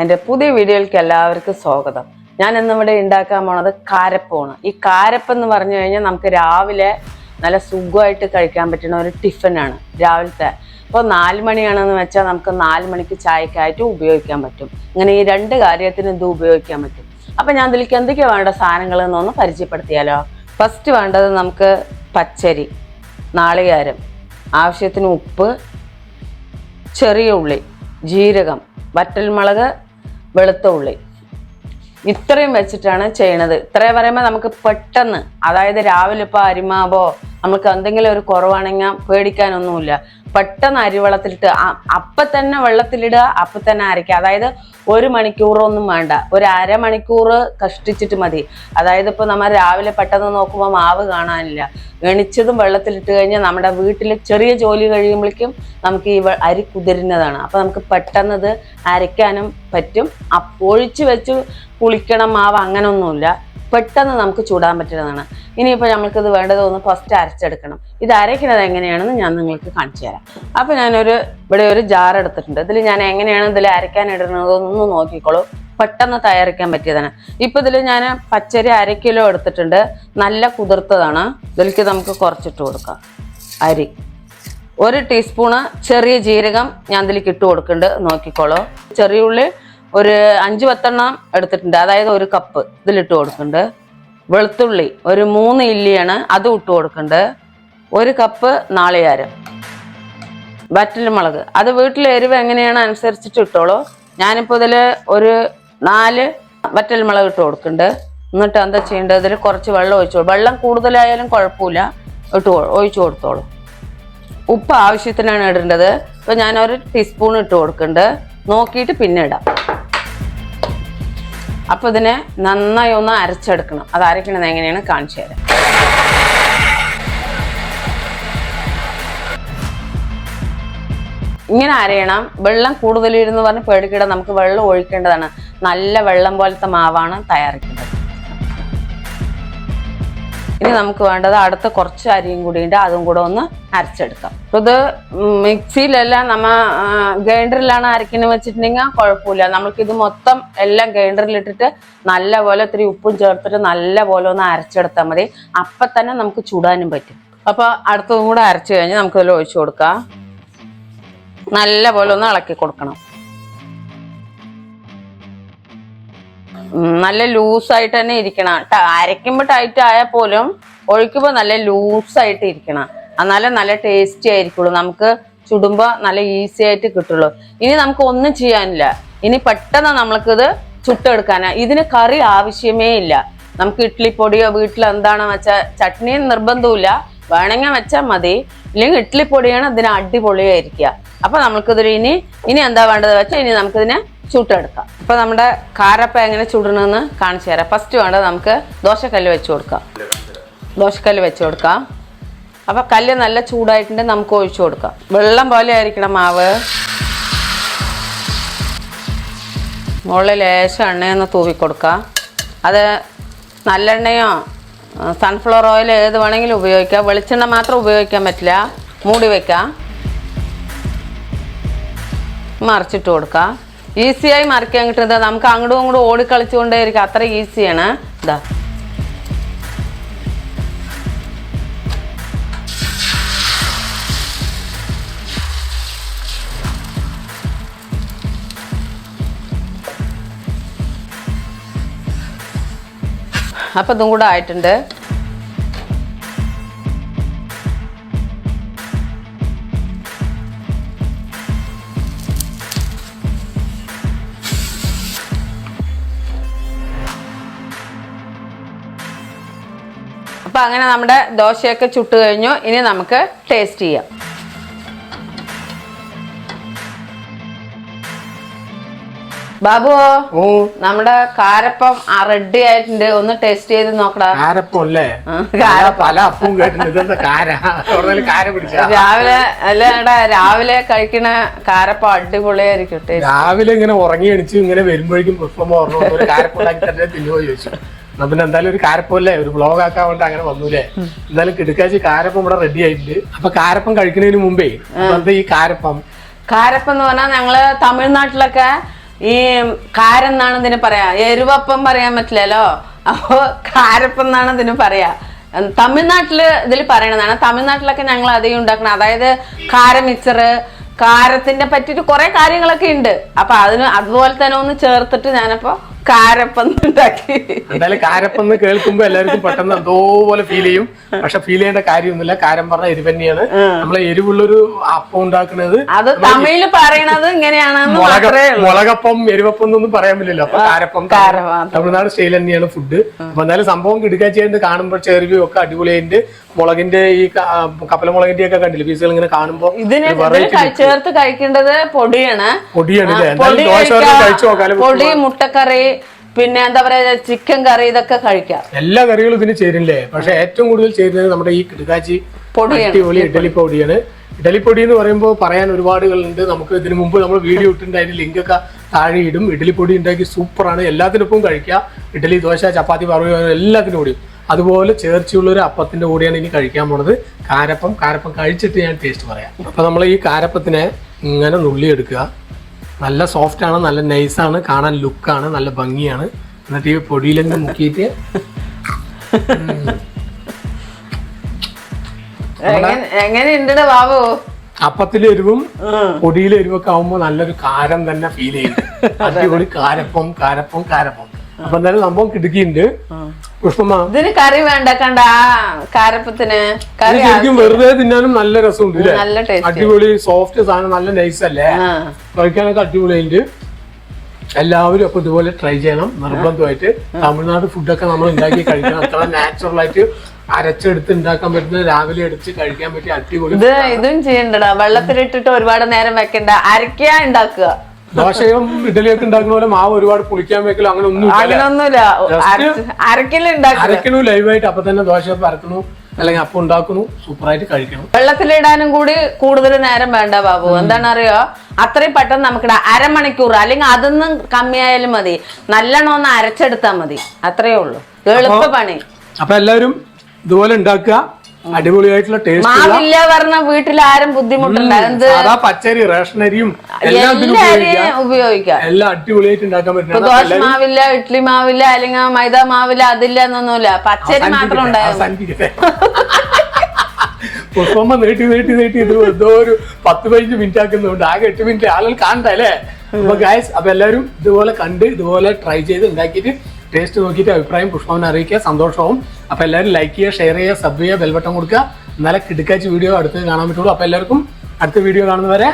എന്റെ പുതിയ വീഡിയോയിലേക്ക് എല്ലാവർക്കും സ്വാഗതം. ഞാൻ ഇന്നിവിടെ ഉണ്ടാക്കാൻ പോണത് കാരപ്പമാണ് ഈ കാരപ്പെന്ന് പറഞ്ഞു കഴിഞ്ഞാൽ നമുക്ക് രാവിലെ നല്ല സുഖമായിട്ട് കഴിക്കാൻ പറ്റുന്ന ഒരു ടിഫിനാണ് രാവിലത്തെ. ഇപ്പോൾ നാല് മണിയാണെന്ന് വെച്ചാൽ നമുക്ക് നാല് മണിക്ക് ചായക്കായിട്ട് ഉപയോഗിക്കാൻ പറ്റും. ഇങ്ങനെ ഈ രണ്ട് കാര്യത്തിന് ഇത് ഉപയോഗിക്കാൻ പറ്റും. അപ്പം ഞാൻ ഇതിലേക്ക് എന്തൊക്കെയാണ് വേണ്ട സാധനങ്ങൾ എന്നൊന്ന് പരിചയപ്പെടുത്തിയാലോ? ഫസ്റ്റ് വേണ്ടത് നമുക്ക് പച്ചരി നാളികേരം ആവശ്യത്തിന് ഉപ്പ് ചെറിയ ഉള്ളി ജീരകം വറ്റൽമുളക് വെളുത്ത ഉള്ളി. ഇത്രയും വെച്ചിട്ടാണ് ചെയ്യണത്. ഇത്രയും പറയുമ്പോൾ നമുക്ക് പെട്ടെന്ന് അതായത് രാവിലെ ഇപ്പോൾ അരിമാവോ നമുക്ക് എന്തെങ്കിലും ഒരു കുറവാണെങ്കിൽ പേടിക്കാനൊന്നുമില്ല. പെട്ടെന്ന് അരിവെള്ളത്തിലിട്ട് അപ്പം തന്നെ വെള്ളത്തിലിടുക അപ്പം തന്നെ അരയ്ക്കുക. അതായത് ഒരു മണിക്കൂറൊന്നും വേണ്ട. ഒരു അരമണിക്കൂർ കഷ്ടിച്ചിട്ട് മതി. അതായത് ഇപ്പോൾ നമ്മൾ രാവിലെ പെട്ടെന്ന് നോക്കുമ്പോൾ മാവ് കാണാനില്ല. എണിച്ചതും വെള്ളത്തിലിട്ട് കഴിഞ്ഞാൽ നമ്മുടെ വീട്ടിൽ ചെറിയ ജോലി കഴിയുമ്പോഴേക്കും നമുക്ക് ഈ അരി കുതിരുന്നതാണ്. അപ്പോൾ നമുക്ക് പെട്ടെന്ന് ഇത് അരയ്ക്കാനും പറ്റും. ഒഴിച്ച് വെച്ച് കുളിക്കണം മാവ് അങ്ങനൊന്നുമില്ല. പെട്ടെന്ന് നമുക്ക് ചൂടാൻ പറ്റുന്നതാണ്. ഇനിയിപ്പോൾ നമ്മൾക്കിത് വേണ്ടത് ഒന്ന് ഫസ്റ്റ് അരച്ചെടുക്കണം. ഇത് അരയ്ക്കുന്നത് എങ്ങനെയാണെന്ന് ഞാൻ നിങ്ങൾക്ക് കാണിച്ചു തരാം. അപ്പോൾ ഞാനൊരു ഇവിടെ ഒരു ജാർ എടുത്തിട്ടുണ്ട്. ഇതിൽ ഞാൻ എങ്ങനെയാണ് ഇതിൽ അരയ്ക്കാൻ ഇടുന്നതെന്ന് നോക്കിക്കോളൂ. പെട്ടെന്ന് തയ്യാറിക്കാൻ പറ്റിയതാണ്. ഇപ്പം ഇതിൽ ഞാൻ പച്ചരി അര കിലോ എടുത്തിട്ടുണ്ട്. നല്ല കുതിർത്തതാണ്. ഇതിലേക്ക് നമുക്ക് കുറച്ചിട്ട് കൊടുക്കാം. അരി. ഒരു ടീസ്പൂണ് ചെറിയ ജീരകം ഞാൻ ഇതിലേക്ക് ഇട്ട് കൊടുക്കുന്നുണ്ട്. നോക്കിക്കോളൂ. ചെറിയ ഉള്ളി ഒരു അഞ്ച് പത്തെണ്ണം എടുത്തിട്ടുണ്ട്. അതായത് ഒരു കപ്പ് ഇതിലിട്ട് കൊടുക്കുന്നുണ്ട്. വെളുത്തുള്ളി ഒരു മൂന്ന് ഇല്ലിയാണ് അതും ഇട്ട് കൊടുക്കുന്നുണ്ട്. ഒരു കപ്പ് നാളികേരം. വറ്റൽമുളക്. അത് വീട്ടിലെ എരിവ് എങ്ങനെയാണ് അനുസരിച്ചിട്ട് ഇട്ടോളൂ. ഞാനിപ്പോൾ ഇതിൽ ഒരു നാല് വറ്റൽമുളക് ഇട്ട് കൊടുക്കുന്നുണ്ട്. എന്നിട്ട് എന്താ ചെയ്യേണ്ടത്? ഇതിൽ കുറച്ച് വെള്ളം ഒഴിച്ചു. വെള്ളം കൂടുതലായാലും കുഴപ്പമില്ല. ഇട്ട് ഒഴിച്ചു കൊടുത്തോളൂ. ഉപ്പ് ആവശ്യത്തിനാണ് ഇടേണ്ടത്. ഇപ്പൊ ഞാനൊരു ടീസ്പൂൺ ഇട്ട് കൊടുക്കുന്നുണ്ട്. നോക്കിയിട്ട് പിന്നെ ഇടാം. അപ്പൊ ഇതിനെ നന്നായി ഒന്ന് അരച്ചെടുക്കണം. അത് അരക്കണത് എങ്ങനെയാണ് കാണിച്ചു തരാം. ഇങ്ങനെ അരയണം. വെള്ളം കൂടുതലിരുന്ന് പറഞ്ഞ് പേടിക്കിട നമുക്ക് വെള്ളം ഒഴിക്കേണ്ടതാണ്. നല്ല വെള്ളം പോലത്തെ മാവാണ് തയ്യാറാക്കേണ്ടത് ഇനി നമുക്ക് വേണ്ടത് അടുത്ത കുറച്ച് അരിയും കൂടി ഉണ്ട്. അതും കൂടെ ഒന്ന് അരച്ചെടുക്കാം. അപ്പൊ ഇത് മിക്സിയിലല്ല നമ്മ ഗ്രൈൻഡറിലാണ് അരക്കുന്നത് വെച്ചിട്ടുണ്ടെങ്കിൽ കുഴപ്പമില്ല. നമുക്കിത് മൊത്തം എല്ലാം ഗ്രൈൻഡറിലിട്ടിട്ട് നല്ല പോലെ ഇത്തിരി ഉപ്പും ചേർത്തിട്ട് നല്ല പോലെ ഒന്ന് അരച്ചെടുത്താൽ മതി. അപ്പൊ തന്നെ നമുക്ക് ചൂടാനും പറ്റും. അപ്പൊ അടുത്തതും കൂടെ അരച്ച് കഴിഞ്ഞ് നമുക്കിതിൽ ഒഴിച്ചു കൊടുക്കാം. നല്ല പോലെ ഒന്ന് ഇളക്കി കൊടുക്കണം. നല്ല ലൂസായിട്ട് തന്നെ ഇരിക്കണം. അരയ്ക്കുമ്പോൾ ടൈറ്റ് ആയാൽ പോലും ഒഴിക്കുമ്പോൾ നല്ല ലൂസായിട്ട് ഇരിക്കണം. എന്നാലേ നല്ല ടേസ്റ്റി ആയിരിക്കുള്ളൂ. നമുക്ക് ചുടുമ്പോൾ നല്ല ഈസി ആയിട്ട് കിട്ടുള്ളൂ. ഇനി നമുക്ക് ഒന്നും ചെയ്യാനില്ല. ഇനി പെട്ടെന്ന് നമ്മൾക്കിത് ചുട്ടെടുക്കാനാ. ഇതിന് കറി ആവശ്യമേ ഇല്ല. നമുക്ക് ഇഡ്ഡലിപ്പൊടിയോ വീട്ടിൽ എന്താണെന്ന് വെച്ചാൽ ചട്നി നിർബന്ധമില്ല വേണമെങ്കിൽ വെച്ചാൽ മതി. ഇല്ലെങ്കിൽ ഇഡ്ഡലിപ്പൊടിയാണ് ഇതിന് അടിപൊളിയായിരിക്കുക. അപ്പൊ നമുക്കിതിൽ ഇനി ഇനി എന്താ വേണ്ടത് വെച്ചാൽ ഇനി നമുക്കിതിനെ ചുട്ടെടുക്കാം. അപ്പൊ നമ്മുടെ കാരപ്പ എങ്ങനെ ചുടണമെന്ന് കാണിച്ചു തരാം. ഫസ്റ്റ് വേണ്ട നമുക്ക് ദോശക്കല്ല് വെച്ച് കൊടുക്കാം. ദോശക്കല്ല് വെച്ച് കൊടുക്കാം. അപ്പൊ കല്ല് നല്ല ചൂടായിട്ടുണ്ട് നമുക്ക് ഒഴിച്ചു കൊടുക്കാം. വെള്ളം പോലെ ആയിരിക്കണം മാവ്. മുകളിൽ ലേശം എണ്ണയൊന്ന് തൂവി കൊടുക്കാം. അത് നല്ലെണ്ണയോ സൺഫ്ലവർ ഓയിൽ ഏത് വേണമെങ്കിലും ഉപയോഗിക്കാം. വെളിച്ചെണ്ണ മാത്രം ഉപയോഗിക്കാൻ പറ്റില്ല. മൂടി വയ്ക്കാം മറിച്ചിട്ട് കൊടുക്കാം. ഈസിയായി മറിക്കാൻ കിട്ടുന്നത്. നമുക്ക് അങ്ങോട്ടും ഇങ്ങോട്ടും ഓടിക്കളിച്ചുകൊണ്ടേ ഇരിക്കും അത്ര ഈസിയാണ് ഇതാ അപ്പം ഇതും കൂടെ ആയിട്ടുണ്ട്. അപ്പം അങ്ങനെ നമ്മുടെ ദോശയൊക്കെ ചുട്ട് കഴിഞ്ഞു. ഇനി നമുക്ക് ടേസ്റ്റ് ചെയ്യാം. ബാബുവോ ഓ. നമ്മുടെ കാരപ്പം റെഡി ആയിട്ടുണ്ട്. ഒന്ന് ടേസ്റ്റ് ചെയ്ത് നോക്കടാ. കാരപ്പല്ലേ പല അപ്പവും രാവിലെ അല്ലടാ രാവിലെ കഴിക്കണ കാരപ്പം അടിപൊളിയായിരിക്കും രാവിലെ ഇങ്ങനെ ഉറങ്ങി എണിച്ച് ഇങ്ങനെ വരുമ്പോഴേക്കും പുഷ്പം ഓർമ്മ ഒരു കാരപ്പുണ്ടാക്കി തന്നെ തിന്നുമോ ചോദിച്ചു. പിന്നെ എന്തായാലും ഒരു കാരപ്പല്ലേ ഒരു ബ്ലോഗ് ആക്കാൻ വേണ്ടി അങ്ങനെ വന്നൂലേ എന്തായാലും കിടക്കാച്ചി കാരപ്പം ഇവിടെ റെഡി ആയിട്ടുണ്ട്. അപ്പൊ കാരപ്പം കഴിക്കുന്നതിന് മുമ്പേ എന്താ ഈ കാരപ്പം? കാരപ്പം എന്ന് പറഞ്ഞാൽ ഞങ്ങൾ തമിഴ്നാട്ടിലൊക്കെ ഈ കാരം എന്നാണ് ഇതിന് പറയാ. എരുവപ്പം പറയാൻ പറ്റില്ലല്ലോ? അപ്പോ കാരപ്പം എന്നാണ് ഇതിന് പറയാ. തമിഴ്നാട്ടിൽ ഇതിൽ പറയണതാണ്. തമിഴ്നാട്ടിലൊക്കെ ഞങ്ങൾ അധികം ഉണ്ടാക്കണം അതായത് കാര മിക്സറ് കാരത്തിന്റെ പറ്റിയിട്ട് കുറെ കാര്യങ്ങളൊക്കെ ഉണ്ട്. അപ്പൊ അതിന് അതുപോലെ തന്നെ ഒന്ന് ചേർത്തിട്ട് ഞാനപ്പോ എന്തായാലും കാരപ്പെന്ന് കേൾക്കുമ്പോ എല്ലാവർക്കും പെട്ടെന്ന് എന്തോ പോലെ ഫീൽ ചെയ്യും. പക്ഷെ ഫീൽ ചെയ്യേണ്ട കാര്യമൊന്നുമില്ല. കാരം പറഞ്ഞ എരിവ് തന്നെയാണ്. നമ്മളെ എരിവുള്ളൊരു അപ്പം ഉണ്ടാക്കുന്നത് അത് തമിഴിൽ പറയണത് ഇങ്ങനെയാണെന്ന് ഉള്ളൂ. മുളകപ്പം എരിവപ്പം എന്നൊന്നും പറയാൻ പറ്റില്ലല്ലോ. അപ്പൊ കാരപ്പം കാരം തമിഴ്നാട് സ്റ്റൈൽ തന്നെയാണ് ഫുഡ് അപ്പൊ എന്തായാലും സംഭവം കിടക്കാച്ചേണ്ട് കാണുമ്പോൾ ചെറിയും ഒക്കെ അടിപൊളിയായിട്ട് മുളകിന്റെ ഈ കപ്പല മുളകിന്റെ ഒക്കെ കണ്ടില്ല? പീസുകൾ ഇങ്ങനെ കാണുമ്പോ ഇതിന് ചേർത്ത് കഴിക്കേണ്ടത് പൊടിയാണ്. പൊടിയാണ് പൊടി മുട്ടക്കറി പിന്നെ എന്താ പറയാ ചിക്കൻ കറി ഇതൊക്കെ കഴിക്കാം. എല്ലാ കറികളും ഇതിന് ചേരില്ലേ പക്ഷെ ഏറ്റവും കൂടുതൽ ചേരുന്നത് നമ്മുടെ ഈ കിടുകാച്ചി പൊടി അടിപൊളി ഇഡലി പൊടിയാണ്. ഇഡലി പൊടി എന്ന് പറയുമ്പോൾ പറയാൻ ഒരുപാടുകളുണ്ട്. നമുക്ക് ഇതിനു മുമ്പ് നമ്മൾ വീഡിയോ ഇട്ടിട്ടുണ്ട്. അതിന്റെ ലിങ്ക് ഒക്കെ താഴെ ഇടും. ഇഡലി പൊടി ഉണ്ടാക്കി സൂപ്പറാണ്. എല്ലാത്തിനൊപ്പം കഴിക്കുക ഇഡലി ദോശ ചപ്പാത്തി പറവ് എല്ലാത്തിനും കൂടിയും. അതുപോലെ ചേർച്ചയുള്ള ഒരു അപ്പത്തിന്റെ കൂടെയാണ് ഇനി കഴിക്കാൻ പോണത്. കാരപ്പം കാരപ്പം കഴിച്ചിട്ട് ഞാൻ ടേസ്റ്റ് പറയാം. അപ്പൊ നമ്മൾ ഈ കാരപ്പത്തിനെ ഇങ്ങനെ നുള്ളി എടുക്കുക. നല്ല സോഫ്റ്റ് ആണ് നല്ല നൈസാണ് കാണാൻ ലുക്കാണ് നല്ല ഭംഗിയാണ്. എന്നിട്ട് ഈ പൊടിയിലങ്ങ് മുക്കിയിട്ട് എങ്ങനെ- എങ്ങനെയുണ്ട് ബാബു? അപ്പത്തിലെ എരിവും പൊടിയിലെ എരിവൊക്കെ ആവുമ്പോ നല്ലൊരു കാരം തന്നെ ഫീൽ ചെയ്യുന്നു അടിപൊളി കാരപ്പം കാരപ്പം കാരപ്പം. അപ്പൊ എന്തായാലും സംഭവം കിടുക്കിയുണ്ട്. പുഷ്പമ്മ. ഇതിന് കറി വേണ്ട കണ്ട കാരപ്പത്തിന് കറി ശരിക്കും വെറുതെ തിന്നാനും നല്ല രസമുണ്ട് നല്ല അടിപൊളി സോഫ്റ്റ് സാധനം നല്ല നൈസ് അല്ലേ? കഴിക്കാനൊക്കെ അടിപൊളിയുണ്ട് എല്ലാവരും അപ്പൊ ഇതുപോലെ ട്രൈ ചെയ്യണം. നിർബന്ധമായിട്ട്. തമിഴ്നാട് ഫുഡൊക്കെ നമ്മൾ ഉണ്ടാക്കി കഴിക്കണം. അത്ര നാച്ചുറൽ ആയിട്ട് അരച്ചെടുത്ത് ഉണ്ടാക്കാൻ പറ്റുന്ന രാവിലെ എടുത്ത് കഴിക്കാൻ പറ്റിയ അടിപൊളി ഇത് ഇതും ചെയ്യണ്ടടാ. വെള്ളത്തിലിട്ടിട്ട് ഒരുപാട് നേരം വെക്കണ്ട. അരക്കാ ഉണ്ടാക്കുക. ദോശയും ഇഡലിയൊക്കെ ഉണ്ടാക്കുന്ന പോലെ മാവ് ഒരുപാട് പുളിക്കാൻ വെക്കലോ അങ്ങനെ ഒന്നും അങ്ങനൊന്നുമില്ല. അരക്കണു ലൈവായിട്ട് അപ്പൊ തന്നെ ദോശ പരക്കണു അല്ലെങ്കിൽ അപ്പം ഉണ്ടാക്കുന്നു സൂപ്പറായിട്ട് കഴിക്കണം. വെള്ളത്തിലിടാനും കൂടി കൂടുതൽ നേരം വേണ്ട ബാബു. എന്താണ് അറിയോ അത്രയും പെട്ടെന്ന് നമുക്ക്. അരമണിക്കൂർ അല്ലെങ്കിൽ അതൊന്നും കമ്മിയായാലും മതി. നല്ലോണം ഒന്ന് അരച്ചെടുത്താൽ മതി. അത്രയേ ഉള്ളൂ. എളുപ്പ പണി. അപ്പൊ എല്ലാവരും ഇതുപോലെ ഉണ്ടാക്കുക. അടിപൊളിയായിട്ടുള്ള ടേസ്റ്റ് മാവില്ല പറഞ്ഞ വീട്ടിൽ ആരും ബുദ്ധിമുട്ടുണ്ട് എന്ത്? സാധാ പച്ചരി റേഷനരിയും എല്ലാം ഇതിന് എല്ലാ ഉപയോഗിക്കാം. എല്ലാം അടിപൊളിയായിട്ട് ഉണ്ടാക്കാൻ പറ്റുന്ന ദോശ മാവില്ല ഇഡ്ലി മാവില്ല അല്ലെങ്കിൽ മൈദ മാവില്ല അതില്ല എന്നൊന്നുമില്ല. പച്ചരി മാത്രം ഉണ്ടായിരുന്നു. പുഷ്പമ്മ നീട്ടി നീട്ടി നീട്ടി. ഇത് എന്തോ ഒരു പത്ത് പതിനഞ്ച് മിനിറ്റ് ആക്കുന്നുണ്ട്. ആകെ എട്ട് മിനിറ്റ് ആളുകൾ കാണണ്ട അല്ലേ? അപ്പൊ ഗായ്സ് അപ്പൊ എല്ലാവരും ഇതുപോലെ കണ്ട് ഇതുപോലെ ട്രൈ ചെയ്ത് ഉണ്ടാക്കിയിട്ട് ടേസ്റ്റ് നോക്കിയിട്ട് അഭിപ്രായം പുഷ്പവനെ അറിയിക്കുക സന്തോഷവും. അപ്പോൾ എല്ലാവരും ലൈക്ക് ചെയ്യുക ഷെയർ ചെയ്യുക സബ് ചെയ്യുക ബെൽബട്ടൺ കൊടുക്കുക. നല്ല കിടക്കാച്ച് വീഡിയോ അടുത്ത് കാണാൻ പറ്റുള്ളൂ. അപ്പോൾ എല്ലാവർക്കും അടുത്ത വീഡിയോ കാണുന്നവരെ.